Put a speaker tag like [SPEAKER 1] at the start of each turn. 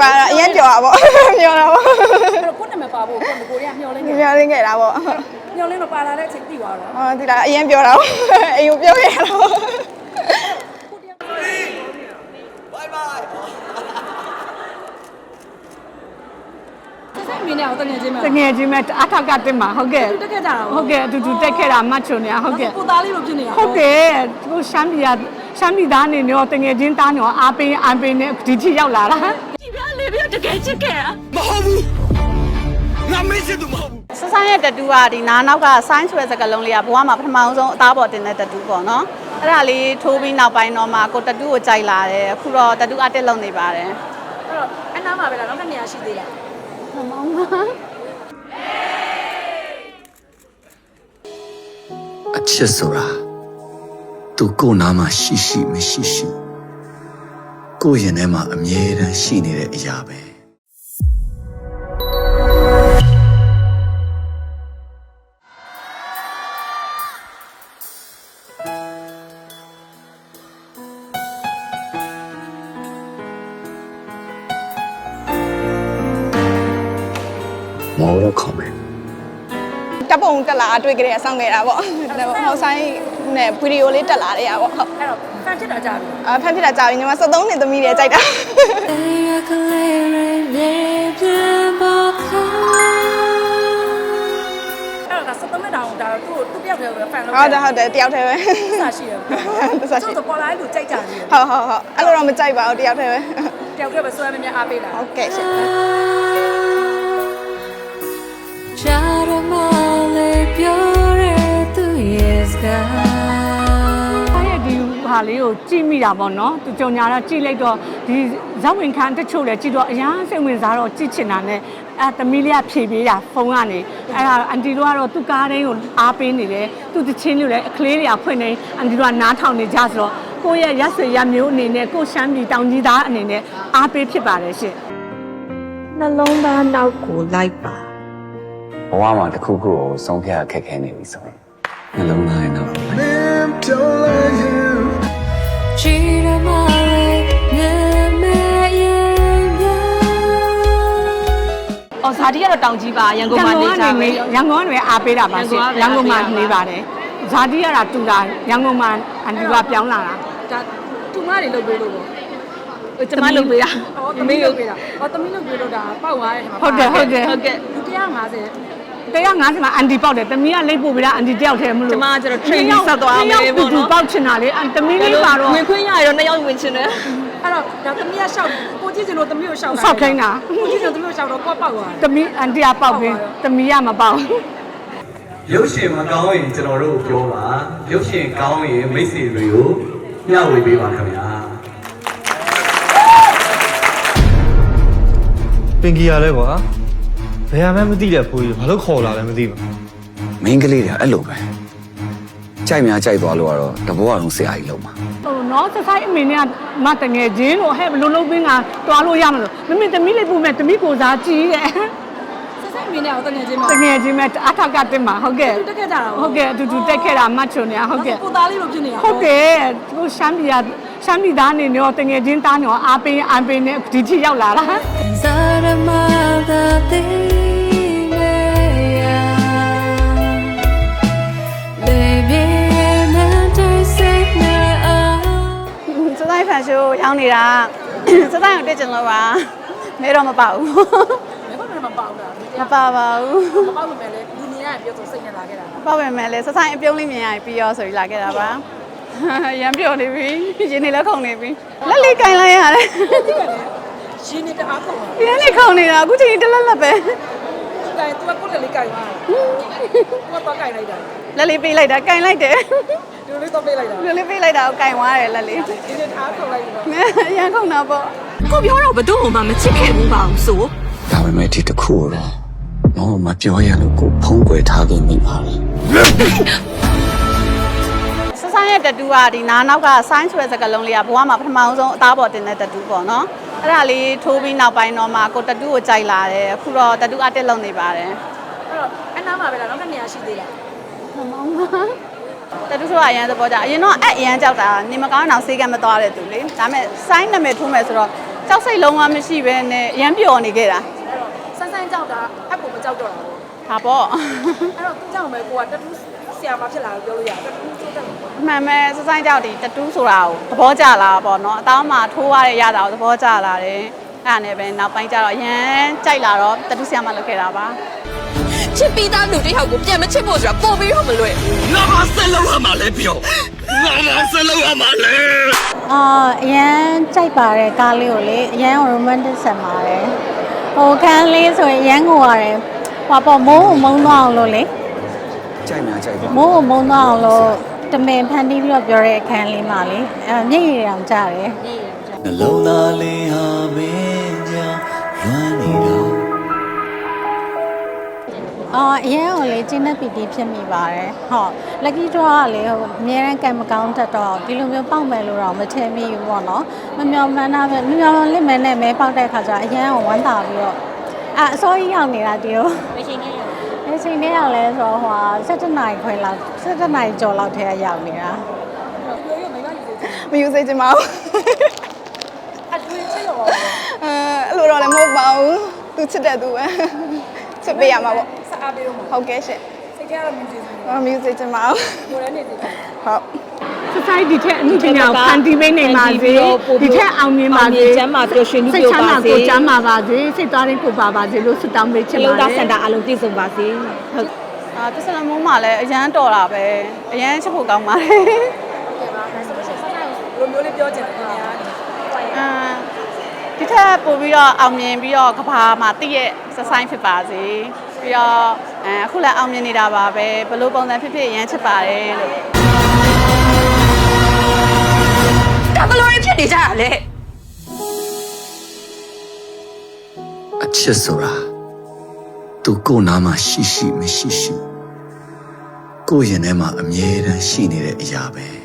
[SPEAKER 1] ပါအရင်ပြောတာပေါ့ပြောတာပေါ့
[SPEAKER 2] အဲ့တော့ကိုယ့်နာမည်ပါဖို့ကိုယ့်ကိုယ်ကမျောလင်းနေ
[SPEAKER 1] ပြောရင်းခဲ့တာပေါ့
[SPEAKER 2] မျောလင်းတော့ပါလာတဲ့အချိန်သိသွားတော့
[SPEAKER 1] ဟောဒီလားအရင်ပြောတာပေါ့အိမ်ကိုပြောခဲ့ရတာပေါ့
[SPEAKER 2] ဆက်မင်းနဲ့အောင်တငယ်ချင်းမှာ
[SPEAKER 3] တငယ်ချင်းမဲ့အထောက်ကတင်မှာဟုတ်ကဲ့
[SPEAKER 2] တက်ခဲ့ကြတာ
[SPEAKER 3] ဟုတ်ကဲ့အတူတူတက်ခဲ့တာမတ်ချုံနေဟုတ်ကဲ့
[SPEAKER 2] ကိုသားလေးလိုဖြစ်နေတာ
[SPEAKER 3] ဟုတ်ကဲ့ကိုရှမ်းပြည်ကရှမ်းပြည်သားနေတော့တငယ်ချင်းသားနေတော့အားပေးအားပေးနဲ့ဒီထိရောက်လာတာ
[SPEAKER 2] ဒီ ပြလေးပြတကယ်ချစ်ခဲ့တာ
[SPEAKER 4] မဟုတ်ဘူးငါမင်းစစ်သူမဟုတ်ဘူး
[SPEAKER 1] ဆဆန်းရဲ့တတူကဒီနားနောက်ကဆိုင်းဆွဲစကလုံးလေးကဘဝမှာပထမအောင်ဆုံးအသားပေါ်တင်တဲ့တတူပေါ့နော်အဲ့ဒါလေးထိုးပြီးနောက်ပိုင်းတော့မှကိုတတူကိုကြိုက်လာတယ်အခုတော့တတူအတက်လုံနေပါတယ်
[SPEAKER 2] အဲ့တော့အနားမှာပဲလားနောက်တစ်နေရာရှိသေးလား
[SPEAKER 5] အချစ်ဆိုတာသူကိုယ်နာမှာရှိရှိမရှိရှိ ကိုယ့်ရင်ထဲမှာအမြဲတမ်းရှိနေတဲ့အရာပဲမောတော့ခေါ်မယ်
[SPEAKER 1] တပ်ပုံတက်လာတွေ့ကြတဲ့အဆောင်ခဲ့တာပေါ့ဟောဆိုင် နဲ့ဗီဒီယိုလေးတက်လာတဲ့ရပေါ့ဟုတ်
[SPEAKER 2] အဲ့တော့ဖန်ဖြစ်တာကြပြီ
[SPEAKER 1] အဖန်ဖြစ်တာကြာပြီညီမ73နှစ်သမီးတွေကြိုက်တာ
[SPEAKER 2] အဲ့တော့ဒါ73နှစ်တောင်ဒါသူ့သူ့ပြောက်တယ်ပဲဖန်လို့
[SPEAKER 1] ဟုတ်တယ်ဟုတ်တယ်တယောက်တည်းပဲ
[SPEAKER 2] စာရှိရ
[SPEAKER 1] သစ္စာရှိ
[SPEAKER 2] သူ့ပေါ်လာလို့ကြိုက်ကြတယ်
[SPEAKER 1] ဟုတ်ဟုတ်ဟုတ်အဲ့လိုတော့မကြိုက်ပါဘူးတယောက်တည်းပဲ
[SPEAKER 2] တယောက်တည်းပဲဆွဲမမြအားပေးတာ
[SPEAKER 1] ဟုတ်ကဲ့ရှင်
[SPEAKER 3] ဟာလေးကိုကြည့်မိတာပေါ့နော်သူကြုံညာတော့ကြည့်လိုက်တော့ဒီဇောက်ဝင်ခန်းတချို့လည်းကြည့်တော့အရန်စိတ်ဝင်စားတော့ကြည့်ချင်တာနဲ့အဲသမီးလေးကဖြေပေးတာဖုန်းကနေအဲ့ဒါအန်တီတို့ကတော့သူ့ကားတိုင်းကိုအားပေးနေတယ်သူ့တချင်းလေးလည်းအခလေးတွေကဖွင့်နေအန်တီတို့ကနားထောင်နေကြဆိုတော့ကိုယ့်ရဲ့ရက်ဆွေရမျိုးအနေနဲ့ကိုယ့်ရှမ်းပြည်တောင်ကြီးသားအနေနဲ့အားပေးဖြစ်ပါတယ်ရှင်
[SPEAKER 6] နှလုံးသားနောက်ကိုလိုက်ပါ
[SPEAKER 5] ဘဝမှာတစ်ခုခုကိုဆုံးဖြတ်ခက်ခဲနေပြီဆိုရင်နှလုံးသားရဲ့နောက်ကိုလိုက်
[SPEAKER 6] အော်ဇာတိကတော့တောင်ကြီးပါရန်ကုန်မှာနေကြပဲ
[SPEAKER 3] ရန်ကုန်ကနေအားပေးတာပါရှင်ရ
[SPEAKER 6] ရ
[SPEAKER 3] န်
[SPEAKER 6] န်ကုန်
[SPEAKER 3] ကုန်မှာ
[SPEAKER 6] မှာ
[SPEAKER 3] နေပါတယ်ဇာတိရတာတူတာရန်ကုန်မှာအန်တီကပြောင်းလာတာ
[SPEAKER 2] ဒါသူမတွေလုပ်ပေးလို့ပေါ့
[SPEAKER 6] ဟိုကျမလုပ်ပေးတာ
[SPEAKER 2] အော်သမီးလုပ်ပေးတာအော်သမီးလုပ်ပေးလို့ဒါပောက်သွားတယ်
[SPEAKER 3] ဟုတ်တယ်ဟုတ်တယ်
[SPEAKER 6] ဟုတ်ကဲ့
[SPEAKER 2] လူ150
[SPEAKER 3] 150မှာအန်တီပေါက်တယ်တမီးကလိပ်ပို့ပေးတာအန်တီတယောက်တည်းမလို့
[SPEAKER 6] ကျမကကျတော့ training ဆက်သွားမယ်ပေါ့နော်
[SPEAKER 3] တူပေါက်ချင်တာလေအန်တမီးလေးပါတော့
[SPEAKER 6] ဝင်ခွင့်ရရတော့နှစ်ယောက်ဝင်ချင်တယ်
[SPEAKER 2] အဲ့တော့ဒါသမီးကရှောက်ကိုကြည့်ချင်လို့သမီးကိုရှောက်တာ
[SPEAKER 3] ဆောက်ခိုင်းတာ
[SPEAKER 2] ကိုကြည့်ချင်သမီးကိုရှောက်တော့ကိုကပောက်သွားတယ်
[SPEAKER 3] တမီးအန်တီကပေါက်ပြီးတမီးကမပေါက်
[SPEAKER 7] ရုပ်ရှင်မကောင်းရင်ကျွန်တော်တို့ကိုပြောပါရုပ်ရှင်ကောင်းရင်မိတ်ဆွေတွေကိုမျှဝေပေးပါခင်ဗျာ
[SPEAKER 8] ပင်ကြီးရလဲကွာ ဘယ်မှမသိတဲ့ဖိုးကြီးဘာလို့ခေါ်လာလဲမသိဘူး
[SPEAKER 5] မင်းကလေးတွေအဲ့လိုပဲကြိုက်များကြိုက်သွားလို့ကတော့တဘောအောင်ဆရာကြီးလုံးပါ
[SPEAKER 3] ဟိုနော်စဆိုင်အမေနဲ့ကမတငယ်ချင်းလို့ဟဲ့ဘလို့လုံးပင်းကတွားလို့ရမလို့မမေတမီးလေးပို့မဲ့တမီးကိုစားကြည့်တဲ့
[SPEAKER 2] ဆက်ဆက်မင်းနဲ့အောင်တငယ်ချင်းမှာ
[SPEAKER 3] တငယ်ချင်းမဲ့အထောက်ကတင်မှာဟုတ်ကဲ့
[SPEAKER 2] တက်ခဲ့ကြတာ
[SPEAKER 3] ဟုတ်ကဲ့အတူတူတက်ခဲ့တာမတ်ချုံနေဟုတ်ကဲ့
[SPEAKER 2] ကိုသားလေးလိုဖြစ်နေတာ
[SPEAKER 3] ဟုတ်ကဲ့ကိုရှမ်းပြည်ကရှမ်းပြည်သားနေတော့တငယ်ချင်းသားနေတော့အားပေးအားပေးနဲ့ဒီထိရောက်လာတာ
[SPEAKER 1] စတိုင်းဖန် ရှိုးရောင်းနေတာစတိုင်းကိုတက်ကျင်လို့ပါမဲတော့မပေါဘူး
[SPEAKER 2] ဘယ်ဘက်မှမပေါက်တာ
[SPEAKER 1] မပါပါဘူး
[SPEAKER 2] မပေါက်လို့မယ်လေလူနေရပြောဆိုစိတ်နဲ့လာခဲ့တာ
[SPEAKER 1] ပေါ့ပဲမဲ့လေစဆိုင်အပြုံးလေးမြင်ရပြီးရောဆိုပြီးလာခဲ့တာပါရမ်းပြောနေပြီရင်နေလည်းခုန်နေပြီလက်လေးကင်လိုက်ရတယ်
[SPEAKER 2] ရင်းနေတအားကုန်တာ
[SPEAKER 1] ရမ်းနေခုန်နေတာအခုချိန်တလက်လက်ပဲ
[SPEAKER 2] တိုင် तू ကကိုယ်လေးကြိုင်သွားတာ तू ကတော့ကြိုင်လိုက်တာ
[SPEAKER 1] လက်လေးပေးလိုက်တာကင်လိုက်တယ်
[SPEAKER 2] ဒီလိုလေးတော့ပေးလိုက်တာ
[SPEAKER 1] လက်လေးပေးလိုက်တာကိုကင်သွားတယ်လက်လေး
[SPEAKER 2] ရင်းနေတအားကုန်လိုက်ပြီးတော့
[SPEAKER 1] ရမ်းခုန်တာပေါ့
[SPEAKER 6] ကိုပြောတော့ဘသူ့ဟိုမှမချစ်ခဲ့ဘူးပါအောင်ဆို
[SPEAKER 5] ဒါပေမဲ့ဒီတစ်ခုတော့တော့မပြောရလို့ကိုဖုံးကွယ်ထားခဲ့မိပါလေ
[SPEAKER 1] ဆဆန်းရဲ့တတူကဒီနားနောက်ကဆိုင်းဆွဲစကလုံးလေးကဘဝမှာပထမအောင်ဆုံးအသားပေါ်တင်တဲ့တတူပေါ့နော် အဲ့ဒါလေးထိုးပြီးနောက်ပိုင်းတော့မှကိုတတူကိုကြိုက်လာတယ်အခုတော့တတူအတက်လုံနေပါတယ်
[SPEAKER 2] အဲ့တော့အနားမှာပဲလားနောက်တစ်နေရာရှိသေးလား
[SPEAKER 1] တတူဆိုအရန်သဘောကြအရင်တော့အဲ့အရန်ကြောက်တာနေမကောင်းအောင်ဆေးကမသွားတဲ့သူလေဒါပေမဲ့ဆိုင်းနာမည်ထိုးမယ်ဆိုတော့ကြောက်စိတ်လုံးဝမရှိဘဲနဲ့အရမ်းပျော်နေခဲ့တာ
[SPEAKER 2] ဆန်းဆန်းကြောက်တာအပ်ကိုမကြောက်တော့တာပေါ့
[SPEAKER 1] ဒါပေါ့
[SPEAKER 2] အဲ့တော့သူကြောက်မယ်ကိုကတတူး ဆရာမဖြစ်လာလို့ပြောလို့ရတယ်တတူးစိုးတယ်ပေါ့
[SPEAKER 1] အမှန်ပဲစစိုင်းကြောက်ဒီတတူးဆိုတာကိုသဘောကျလာတာပေါ့နော်အသားမှာထိုးရတဲ့ရတာကိုသဘောကျလာတယ်အဲ့ဒါနဲ့ပဲနောက်ပိုင်းကျတော့အရန်ကြိုက်လာတော့တတူးဆရာမလုပ်ခဲ့တာပါ
[SPEAKER 9] ချစ်ပြီးသားလူတစ်ယောက်ကိုပြန်မချစ်ဖို့ဆိုတာပို့ပြီးတော့မလွယ်ဘူး
[SPEAKER 4] ငါမဆက်လို့ရမှာလဲပြောငါမဆက်လို့ရမှာလဲ
[SPEAKER 10] အာအရန်ကြိုက်ပါတယ်ကားလေးကိုလေအရန် romantic ဆန်ပါတယ်ဟိုခန်းလေးဆိုရင်အရန်ကိုရတယ်ဟောပေါ့မိုးကိုမုန်းသွားအောင်လို့လေ
[SPEAKER 5] ကြိုက်များကြိုက်ပါ
[SPEAKER 10] မိုးကိုမုန်းသွားအောင်လို့တမင်ဖန်တီးပြီးတော့ပြောတဲ့အခန်းလေးမှာလေအဲမျက်ရည်တောင်ကျတယ်
[SPEAKER 5] နှလုံးသားလေးဟာမင်းကြောင့်လွမ်းနေတော့
[SPEAKER 10] အော်အရင်ကလေကျင်းတဲ့ပီတီဖြစ်မိပါတယ်။ဟုတ် lucky draw ကလေဟိုအများရန်ကံမကောင်းတတ်တော့ဒီလိုမျိုးပေါက်မယ်လို့တော့မထင်မိဘူးပေါ့နော်။မမျော်မှန်းတာပဲမမျော်လင့်မဲနဲ့မဲပေါက်တဲ့ခါကျတော့အရင်ကဝမ်းသာပြီးတော့အဲအစောကြီးရောက်နေတာဒီလို။မချိန်နဲ့ရောက်။မ ချိန်နဲ့ရောက်လဲဆိုတော့ဟို17နိုင်ခွဲလောက်17နိုင်ကျော်လောက်ထဲရောက်နေတာ
[SPEAKER 2] ပြောရမိမယူစေချင်
[SPEAKER 1] မယူစေချင်ပါဘူး
[SPEAKER 2] အတူချစ်ရော
[SPEAKER 1] အဲအဲ့လိုတော့လည်းမဟုတ်ပါဘူးသူချစ်တဲ့သူပဲချစ်ပေးရမှာပေါ့
[SPEAKER 2] စအားပေးတော့မှာ
[SPEAKER 1] ဟုတ်ကဲ့ရှင်
[SPEAKER 2] စိတ်ထဲကတော့မြင်စေချင်တယ်
[SPEAKER 1] မမယူစေချင်ပါဘူး
[SPEAKER 2] ကိုယ်လည်းနေစေချင်တယ်
[SPEAKER 1] ဟုတ်
[SPEAKER 3] society ထက်အမှုပညာကိုဖန်တီးပေးနိုင်ပါစေဒီထက်အောင်မြင်ပါစေ
[SPEAKER 9] ကျမ်းမာပျော်ရွှင်မှု
[SPEAKER 3] စိတ်
[SPEAKER 9] ပြု
[SPEAKER 3] ချမ်း
[SPEAKER 9] ပါ
[SPEAKER 3] သာ
[SPEAKER 9] စေ
[SPEAKER 3] ကိုကျမ်းမာပါစေစိတ်သားရင်းကိုပါပါစေလို့ဆုတောင်းပေးချင်
[SPEAKER 9] လ
[SPEAKER 3] ပါတယ်
[SPEAKER 9] လုံးသားစင်တာအလုံးပြည့်စုံပါစေဟုတ်
[SPEAKER 1] အာပစ္စလမုံမှာလည်းအရန်တော်တာပဲအရန်ချစ်ဖို့ကောင်းပါတယ်
[SPEAKER 2] ဘယ်လိုမျိုးလေးပြောချင်တယ်ခင်ဗျာ
[SPEAKER 1] အာဒီထက်ပို့ပြီးတော့အောင်မြင်ပြီးတော့ကဘာမှာတည့်ရဲ့စဆိုင်ဖြစ်ပါစေပြီးတော့အဲအခုလည်းအောင်မြင်နေတာပါပဲဘလို့ပုံစံဖြစ်ဖြစ်အရန်ချစ်ပါတယ်လို့
[SPEAKER 9] ဒါဘလို့ရဖြစ်နေကြတာလဲ
[SPEAKER 5] အချစ်ဆိုတာသူကိုယ်နာမှာရှိရှိမရှိရှိကိုယ့်ရင်ထဲမှာအမြဲတမ်းရှိနေတဲ့အရာပဲ